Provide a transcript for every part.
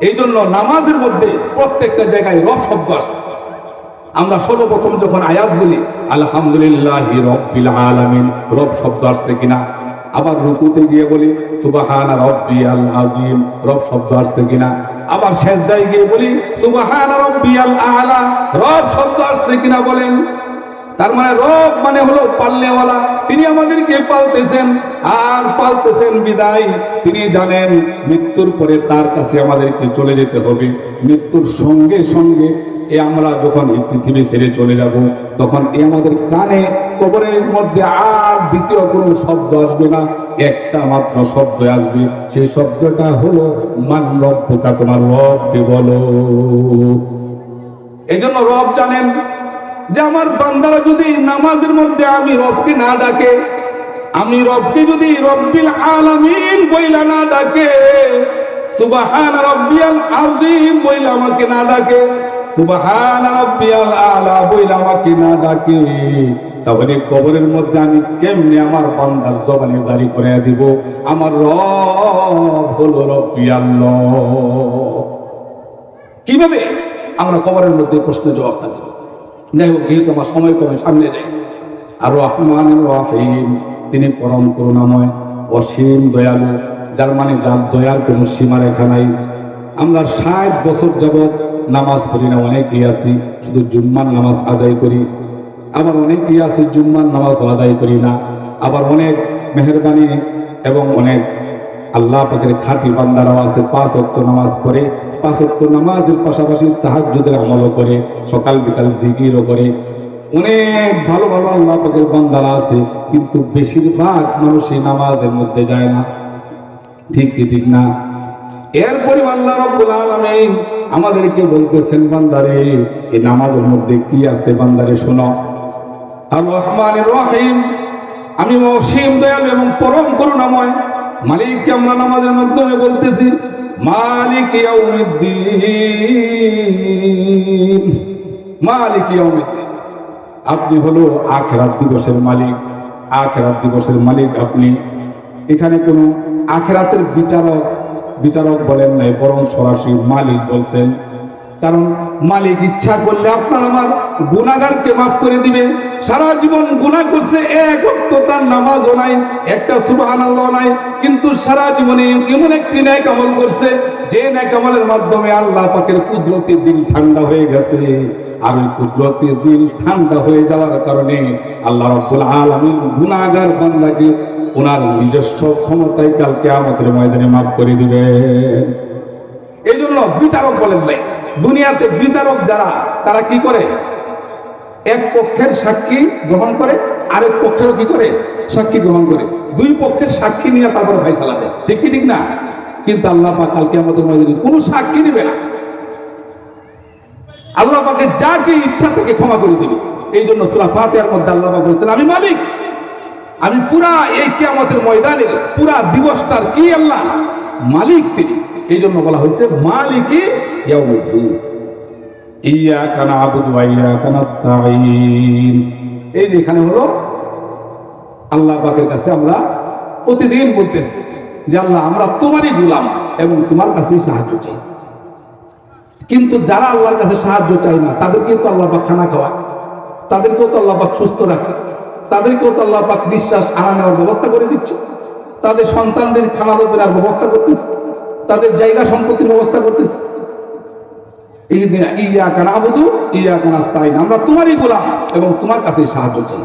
এই জন্য নামাজের মধ্যে প্রত্যেকটা জায়গায় রব শব্দ আসছে। আমরা সর্বপ্রথম যখন আয়াত বলি, আলহামদুলিল্লাহ রব্বিল আলামিন রব শব্দ আসছে কিনা? আবার রুকুতে গিয়ে বলি, সুবাহান রব্বিয়াল আজিম রব শব্দ আসছে কিনা? আবার সেজদায় গিয়ে বলি, সুবাহান রব্বিয়াল আলা রব শব্দ আসছে কিনা বলেন? তার মানে রব মানে হলো পাল্লেওয়ালা। তিনি আমাদেরকে পালতেছেন, আর পালতেছেন বিদায়। তিনি জানেন মৃত্যুর পরে তার কাছে আমাদেরকে চলে যেতে হবে। মৃত্যুর সঙ্গে সঙ্গে এ আমরা যখন এই পৃথিবী ছেড়ে চলে যাব, তখন এ আমাদের কানে, কবরের মধ্যে আর দ্বিতীয় কোনো শব্দ আসবে না। একটা মাত্র শব্দ আসবে। সেই শব্দটা হলো, মান রব্বকা? তোমার রবকে বলো। এই জন্য রব জানেন যে আমার বান্দারা যদি নামাজের মধ্যে আমি রবকে না ডাকে, আমি রবকে যদি রব্বিল আলামিন বইলা না ডাকে, সুবহান রব্বিয়াল আযীম বইলা আমাকে না ডাকে, সুবহান রব্বিয়াল আলা বইলা আমাকে না ডাকে, তাহলে কবরের মধ্যে আমি কেমনে আমার বান্দার জবানে জারি করে দিব? আমার রব হলো রব্বিয়াল্লাহ কীভাবে? আমরা কবরের মধ্যে প্রশ্নের জবাবটা দেব। যাই হোক, যেহেতু আমার সময় কমে সামনে যাই আর রহমান রহিম, তিনি পরম করুণাময়, অসীম দয়ালু, যার মানে যার দয়ার কোনো সীমা রেখা নাই। আমরা ষাট বছর যাবৎ নামাজ পড়ি না অনেকেই আছি, শুধু জুম্মার নামাজ আদায় করি। আবার অনেকেই আছি, জুম্মার নামাজ আদায় করি না। আবার অনেক মেহরবানি এবং অনেক আল্লাহ পাকের খাঁটি বান্দারাও আছে, পাঁচ অক্ত নামাজ পড়ে পাঁচ নামাজের পাশাপাশি আমলও করে, সকাল বিকাল জিকিরও করে। অনেক ভালো ভালো আল্লাহ পাকের আছে, কিন্তু বেশিরভাগ মানুষ এই নামাজের মধ্যে যায় না। ঠিক কি ঠিক না? এরপরে আল্লাহ রব্বুল আমাদেরকে বলতেছেন, বান্দারে, এই নামাজের মধ্যে কি আছে বান্দারে, শোনো। আর রহমান রহিম, আমি অসীম দয়ালু এবং পরম করুণাময় মালিককে আমরা নামাজের মাধ্যমে বলতেছি মালিক মালিক আপনি হলো আখেরাত দিবসের মালিক। আখেরাত দিবসের মালিক আপনি। এখানে কোনো আখেরাতের বিচারক বিচারক বলেন নাই, বরং সরাসরি মালিক বলছেন। কারণ মালিক ইচ্ছা করলে আপনার আমার গুণাগারকে মাফ করে দিবে। সারা জীবন গুণা করছে, এক তার নামাজও নাই, একটা আল্লাহ নাই কিন্তু সারা জীবনে এমন একটি ন্যাক আমল করছে, যে ন্যাক আমলের মাধ্যমে আল্লাহ পাকের কুদরতি দিল ঠান্ডা হয়ে গেছে। আর ওই কুদরতি দিল ঠান্ডা হয়ে যাওয়ার কারণে আল্লাহ রব্বুল আলামিন গুনাহগার বান্দাকে ওনার নিজস্ব ক্ষমতায় কালকে আমাদের ময়দানে মাফ করে দিবে এই জন্য বিচারক বলেন নাই, দুনিয়াতে বিচারক যারা, তারা কি করে? এক পক্ষের সাক্ষী গ্রহণ করে, আরেক পক্ষেরও কি করে? সাক্ষী গ্রহণ করে। দুই পক্ষের সাক্ষী নিয়ে তারপরে ফাইসালা দেয়। ঠিক কি ঠিক না? কিন্তু আল্লাহ পাক কালকে আমাদের মধ্যে কোনো সাক্ষী দিবে না। আল্লাহ পাকে যাকে ইচ্ছা থেকে ক্ষমা করে দিবে। এই জন্য সুরা ফাতিহার মধ্যে আল্লাহ পাক বলছেন, আমি মালিক। আমি পুরা এই কিয়ামতের ময়দানের পুরা দিবসটার কি আল্লাহ? মালিক তিনি। এই জন্য বলা হয়েছে, মালিকি ইয়াউমুদ্দিন। ইয়াকা নাবুদু ওয়া ইয়াকা নাস্তাঈন এই যে এখানে হলো আল্লাহ পাকের কাছে আমরা প্রতিদিন বলতেছি যে, আল্লাহ, আমরা তোমারই গোলাম এবং তোমার কাছেই সাহায্য চাই। কিন্তু যারা আল্লাহর কাছে সাহায্য চায় না, তাদেরকেও তো আল্লাহ পাক খানা খাওয়ায়, তাদেরকেও তো আল্লাহ পাক সুস্থ রাখে, তাদেরকেও তো আল্লাহ পাক নিঃশ্বাস আনা নেওয়ার ব্যবস্থা করে দিচ্ছে। তাদের সন্তানদের খানা দেওয়ার ব্যবস্থা করতেছে, তাদের জায়গা সম্পত্তির ব্যবস্থা করতেছে। ইয়া কানা আবুদু, ইয়া কানা আস্তাইন আমরা তোমারই গোলাম এবং তোমার কাছে সাহায্য চাই।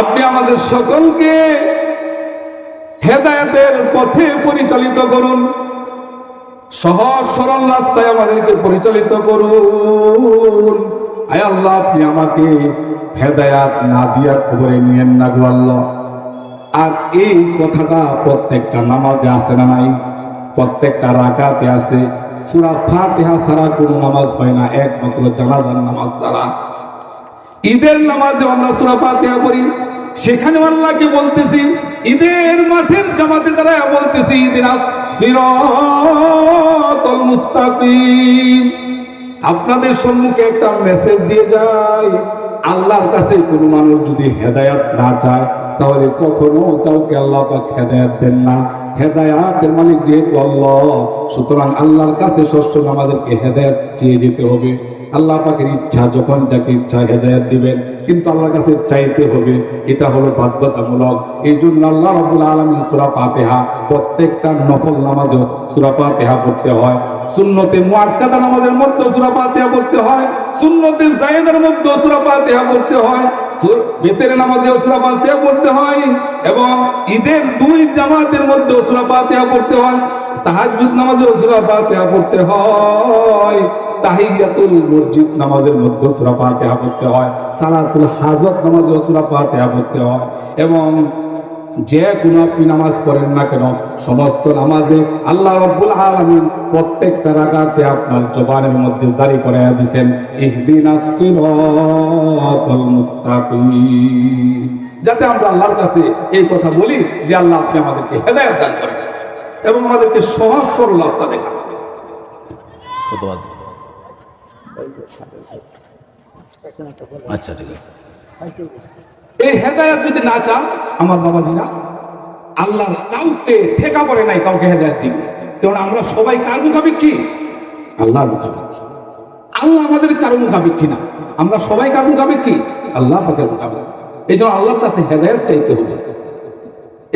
আপনি আমাদের সকলকে হেদায়েতের পথে পরিচালিত করুন। সহজ সরল রাস্তায় আমাদেরকে পরিচালিত করুন। আয় আল্লাহ, আপনি আমাকে হেদায়াত না দিয়া খবরে নিয়েন না গো আল্লাহ। আর এই কথাটা প্রত্যেকটা নামাজে আছে না নাই? প্রত্যেকটা রাকাতে আছে। সুরা ফাতিহা ছাড়া কোনো নামাজ হয় না, একমাত্র জানাজার নামাজ ছাড়া। ঈদের নামাজে আমরা সূরা ফাতিহা পড়ি। সেখানে আল্লাহকে বলতেছি, ঈদের মাঠের জামাতে দ্বারা বলতেছি ঈদিনাস সিরাতাল মুস্তাকিম। আপনাদের সম্মুখে একটা মেসেজ দিয়ে যায় আল্লাহর কাছে কোনো মানুষ যদি হেদায়াত না চায়, তাহলে কখনো কাউকে আল্লাহ পাক হেদায়াত দেন না। হেদায়াতের মালিক যেহেতু আল্লাহ, সুতরাং আল্লাহর কাছে সবসময় আমাদেরকে হেদায়াত চেয়ে যেতে হবে। আল্লাহ পাকের ইচ্ছা, যখন যাকে ইচ্ছা হেদায়াত দিবেন, কিন্তু আল্লাহর কাছে চাইতে হবে, এটা হলো বাধ্যতামূলক। এই জন্য আল্লাহ রাব্বুল আলামিন সূরা ফাতিহা প্রত্যেকটা নফল নামাজে সূরা ফাতিহা পড়তে হয়। সুন্নতে মুআক্কাদা নামাজের মধ্যে সূরা ফাতিহা পড়তে হয়। সুন্নতে জায়েদের মধ্যে সূরা ফাতিহা পড়তে হয়। বেতের নামাজে সূরা ফাতিহা পড়তে হয় এবং ঈদের দুই জামাতের মধ্যে সূরা ফাতিহা পড়তে হয়। তাহাজ্জুদ নামাজে সূরা ফাতিহা পড়তে হয়। তাহিয়াতুল মসজিদ নামাজের মধ্যে সূরা ফাতিহা পড়তে হয়, সালাতুল হাজত সূরা ফাতিহা পড়তে হয় এবং যে কোনো আপনি নামাজ পড়েন না কেন, সমস্ত নামাজে আল্লাহ রব্বুল আলামিন প্রত্যেকটা রাকাতে আপনার জবানের মধ্যে জারি মুস্তাকিম। যাতে আমরা আল্লাহর কাছে এই কথা বলি যে আল্লাহ আপনি আমাদেরকে হেদায়েত দান করেন এবং আমাদেরকে সহজ সরল রাস্তা দেখান। আচ্ছা ঠিক আছে। এই হেদায়াত যদি না চান, আমার বাবাজিরা কাউকে ঠেকা পড়ে নাই, কাউকে হেদায়াত দিবে। কারণ আমরা সবাই কার মুখাপেক্ষী? আল্লাহর মুখাপেক্ষী। আল্লাহ আমাদের কারও মুখাপেক্ষী না। আমরা সবাই কার মুখাপেক্ষী? আল্লাহ পাকের এই জন্য আল্লাহর কাছে হেদায়াত চাইতে হবে।